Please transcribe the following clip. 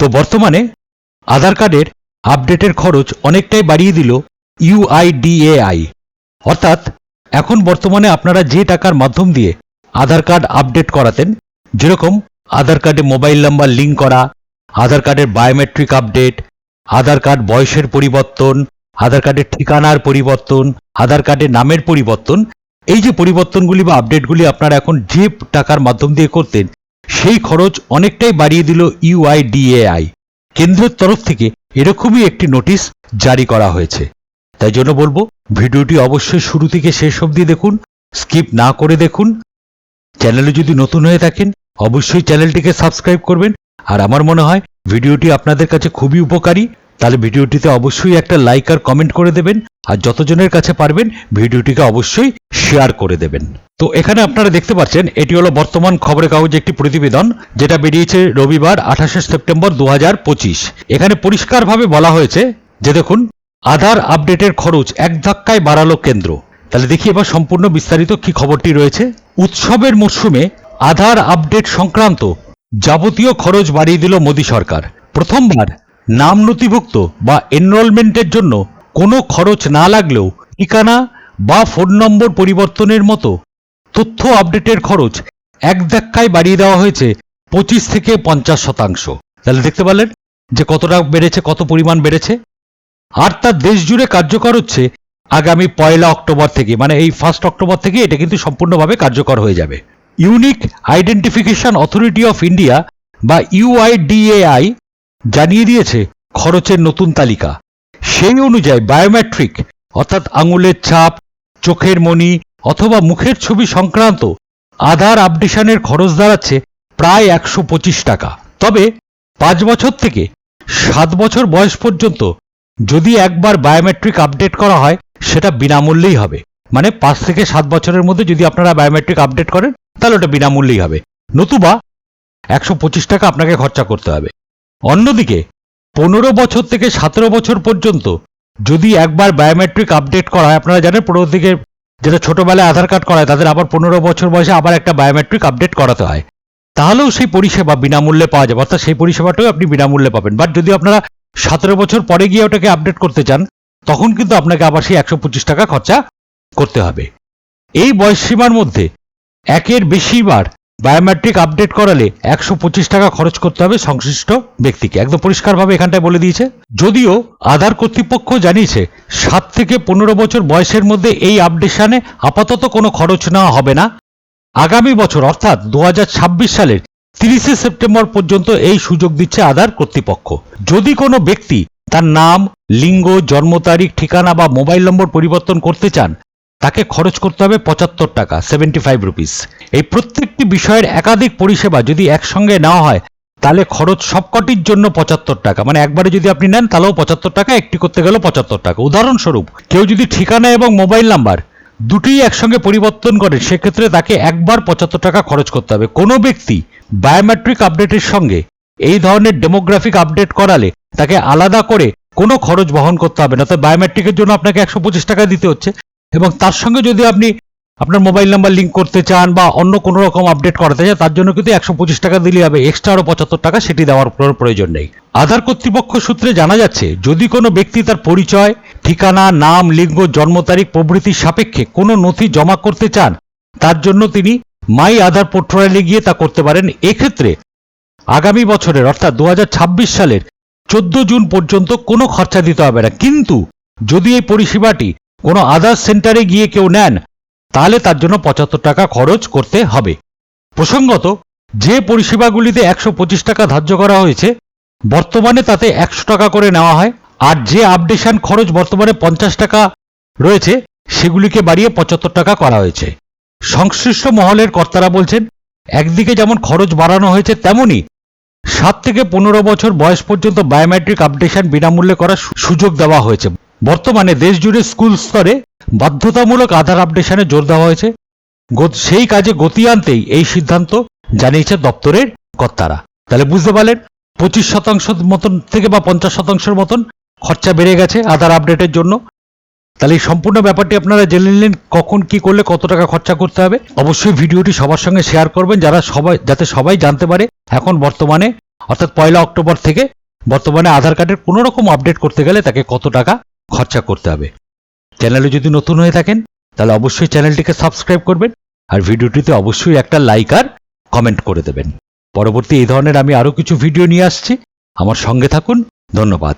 তো বর্তমানে আধার কার্ডের আপডেটের খরচ অনেকটাই বাড়িয়ে দিল ইউআইডিএআই অর্থাৎ, এখন বর্তমানে আপনারা যে টাকার মাধ্যম দিয়ে আধার কার্ড আপডেট করাতেন, যেরকম আধার কার্ডে মোবাইল নাম্বার লিঙ্ক করা, আধার কার্ডের বায়োমেট্রিক আপডেট, আধার কার্ড বয়সের পরিবর্তন, আধার কার্ডের ঠিকানার পরিবর্তন, আধার কার্ডের নামের পরিবর্তন, এই যে পরিবর্তনগুলি বা আপডেটগুলি আপনারা এখন যে টাকার মাধ্যম দিয়ে করতেন সেই খরচ অনেকটাই বাড়িয়ে দিল ইউআইডিএআই কেন্দ্রের তরফ থেকে এরকমই একটি নোটিশ জারি করা হয়েছে। তাই জন্য বলব, ভিডিওটি অবশ্যই শুরু থেকে শেষ অবধি দেখুন, স্কিপ না করে দেখুন। চ্যানেলে যদি নতুন হয়ে থাকেন, অবশ্যই চ্যানেলটিকে সাবস্ক্রাইব করবেন। আর আমার মনে হয়, ভিডিওটি আপনাদের কাছে খুবই উপকারী। তাহলে ভিডিওটিতে অবশ্যই একটা লাইক আর কমেন্ট করে দেবেন। আর যতজনের কাছে পারবেন, ভিডিওটিকে অবশ্যই শেয়ার করে দেবেন। তো এখানে আপনারা দেখতে পাচ্ছেন, এটি হলো বর্তমান খবরের কাগজ একটি প্রতিবেদন, যেটা বেরিয়েছে রবিবার, আঠাশে সেপ্টেম্বর দু হাজার পঁচিশ। এখানে পরিষ্কারভাবে বলা হয়েছে যে দেখুন, আধার আপডেটের খরচ এক ধাক্কায় বাড়ালো কেন্দ্র। তাহলে দেখি এবার সম্পূর্ণ বিস্তারিত কি খবরটি রয়েছে। উৎসবের মরশুমে আধার আপডেট সংক্রান্ত যাবতীয় খরচ বাড়িয়ে দিল মোদী সরকার। প্রথমবার নাম নথিভুক্ত বা এনরোলমেন্টের জন্য কোনো খরচ না লাগলেও ঠিকানা বা ফোন নম্বর পরিবর্তনের মতো তথ্য আপডেটের খরচ এক ধাক্কায় বাড়িয়ে দেওয়া হয়েছে পঁচিশ থেকে পঞ্চাশ শতাংশ। তাহলে দেখতে পারলেন যে কতটা বেড়েছে, কত পরিমাণ বেড়েছে। আর তার দেশ জুড়ে কার্যকর হচ্ছে আগামী পয়লা অক্টোবর থেকে মানে এই ফার্স্ট অক্টোবর থেকে এটা কিন্তু সম্পূর্ণভাবে কার্যকর হয়ে যাবে। Unique identification authority of India বা ইউআইডিএআই জানিয়ে দিয়েছে খরচের নতুন তালিকা। সেই অনুযায়ী বায়োমেট্রিক অর্থাৎ আঙুলের ছাপ চোখের মণি অথবা মুখের ছবি সংক্রান্ত আধার আপডেশনের খরচ দাঁড়াচ্ছে প্রায় একশো পঁচিশ টাকা। তবে পাঁচ বছর থেকে সাত বছর বয়স পর্যন্ত যদি একবার বায়োমেট্রিক আপডেট করা হয়, সেটা বিনামূল্যেই হবে। মানে পাঁচ থেকে সাত বছরের মধ্যে যদি আপনারা বায়োমেট্রিক আপডেট করেন, তাহলে ওটা বিনামূল্যেই হবে। নতুবা একশো পঁচিশ টাকা আপনাকে খরচা করতে হবে। অন্যদিকে পনেরো বছর থেকে সতেরো বছর পর্যন্ত যদি একবার বায়োমেট্রিক আপডেট করা হয়, আপনারা জানেন পনেরো থেকে যেটা ছোটবেলায় আধার কার্ড করায়, তাদের আবার পনেরো বছর বয়সে আবার একটা বায়োমেট্রিক আপডেট করাতে হয়। তাহলেও সেই পরিষেবা বিনামূল্যে পাওয়া যাবে অর্থাৎ সেই পরিষেবাটাও আপনি বিনামূল্যে পাবেন। বাট যদি আপনারা সতেরো বছর পরে গিয়ে ওটাকে আপডেট করতে চান, তখন কিন্তু আপনাকে আবার সেই একশো পঁচিশ টাকা খরচা করতে হবে। এই বয়সসীমার মধ্যে একের বেশিবার বায়োমেট্রিক আপডেট করালে একশো পঁচিশ টাকা খরচ করতে হবে সংশ্লিষ্ট ব্যক্তিকে। একদম পরিষ্কারভাবে এখানটায় বলে দিয়েছে। যদিও আধার কর্তৃপক্ষ জানিয়েছে, সাত থেকে পনেরো বছর বয়সের মধ্যে এই আপডেশনে আপাতত কোনো খরচ নেওয়া হবে না। আগামী বছর, অর্থাৎ দু হাজার ছাব্বিশ সালের তিরিশে সেপ্টেম্বর পর্যন্ত এই সুযোগ দিচ্ছে আধার কর্তৃপক্ষ। যদি কোনো ব্যক্তি তার নাম, লিঙ্গ, জন্ম তারিখ, ঠিকানা বা মোবাইল নম্বর পরিবর্তন করতে চান তাকে খরচ করতে হবে পঁচাত্তর টাকা সেভেন্টি ফাইভ রুপিস এই প্রত্যেকটি বিষয়ের একাধিক পরিষেবা যদি একসঙ্গে নেওয়া হয়, তাহলে খরচ সবকটির জন্য পঁচাত্তর টাকা। মানে একবারে যদি আপনি নেন, তাহলেও পঁচাত্তর টাকা, একটি করতে গেলেও পঁচাত্তর টাকা। উদাহরণস্বরূপ, কেউ যদি ঠিকানা এবং মোবাইল নাম্বার দুটোই একসঙ্গে পরিবর্তন করে, সেক্ষেত্রে তাকে একবার পঁচাত্তর টাকা খরচ করতে হবে। কোনো ব্যক্তি বায়োমেট্রিক আপডেটের সঙ্গে এই ধরনের ডেমোগ্রাফিক আপডেট করালে তাকে আলাদা করে কোনো খরচ বহন করতে হবে না। তো বায়োমেট্রিকের জন্য আপনাকে একশো পঁচিশ টাকা দিতে হচ্ছে। এবং তার সঙ্গে যদি আপনি আপনার মোবাইল নাম্বার লিঙ্ক করতে চান বা অন্য কোনো রকম আপডেট করাতে চান, তার জন্য কিন্তু একশো পঁচিশ টাকা দিলে হবে। এক্সট্রা আরও পঁচাত্তর টাকা সেটি দেওয়ার কোনো প্রয়োজন নেই। আধার কর্তৃপক্ষ সূত্রে জানা যাচ্ছে, যদি কোনো ব্যক্তি তার পরিচয়, ঠিকানা, নাম, লিঙ্গ, জন্ম তারিখ প্রভৃতির সাপেক্ষে কোনো নথি জমা করতে চান, তার জন্য তিনি মাই আধার পোর্টালে গিয়ে তা করতে পারেন। এক্ষেত্রে আগামী বছরের, অর্থাৎ দু হাজার ছাব্বিশ সালের চোদ্দ জুন পর্যন্ত কোনো খরচা দিতে হবে না। কিন্তু যদি এই পরিষেবাটি কোনো আধার সেন্টারে গিয়ে কেউ নেন, তাহলে তার জন্য পঁচাত্তর টাকা খরচ করতে হবে। প্রসঙ্গত, যে পরিষেবাগুলিতে একশো পঁচিশ টাকা ধার্য করা হয়েছে, বর্তমানে তাতে একশো টাকা করে নেওয়া হয়, আর যে আপডেশন খরচ বর্তমানে পঞ্চাশ টাকা রয়েছে, সেগুলিকে বাড়িয়ে পঁচাত্তর টাকা করা হয়েছে। সংশ্লিষ্ট মহলের কর্তারা বলছেন, একদিকে যেমন খরচ বাড়ানো হয়েছে তেমনি সাত থেকে পনেরো বছর বয়স পর্যন্ত বায়োমেট্রিক আপডেশন বিনামূল্যে করার সুযোগ দেওয়া হয়েছে। বর্তমানে দেশ জুড়ে স্কুল স্তরে বাধ্যতামূলক আধার আপডেশনে জোর দেওয়া হয়েছে। সেই কাজে গতি আনতেই এই সিদ্ধান্ত জানিয়েছে দপ্তরের কর্তারা। তাহলে বুঝতে পারলেন, পঁচিশ শতাংশ মতন থেকে বা পঞ্চাশ শতাংশের মতন খরচা বেড়ে গেছে আধার আপডেটের জন্য। তাহলে এই সম্পূর্ণ ব্যাপারটি আপনারা জেনে নিলেন, কখন কি করলে কত টাকা খরচা করতে হবে। অবশ্যই ভিডিওটি সবার সঙ্গে শেয়ার করবেন, যারা সবাই যাতে সবাই জানতে পারে এখন বর্তমানে, অর্থাৎ পয়লা অক্টোবর থেকে বর্তমানে আধার কার্ডের কোনো রকম আপডেট করতে গেলে তাকে কত টাকা খরচা করতে হবে। চ্যানেলে যদি নতুন হয়ে থাকেন, তাহলে অবশ্যই চ্যানেলটিকে সাবস্ক্রাইব করবেন আর ভিডিওটিতে অবশ্যই একটা লাইক আর কমেন্ট করে দেবেন। পরবর্তী এই ধরনের আমি আরও কিছু ভিডিও নিয়ে আসছি। আমার সঙ্গে থাকুন। ধন্যবাদ।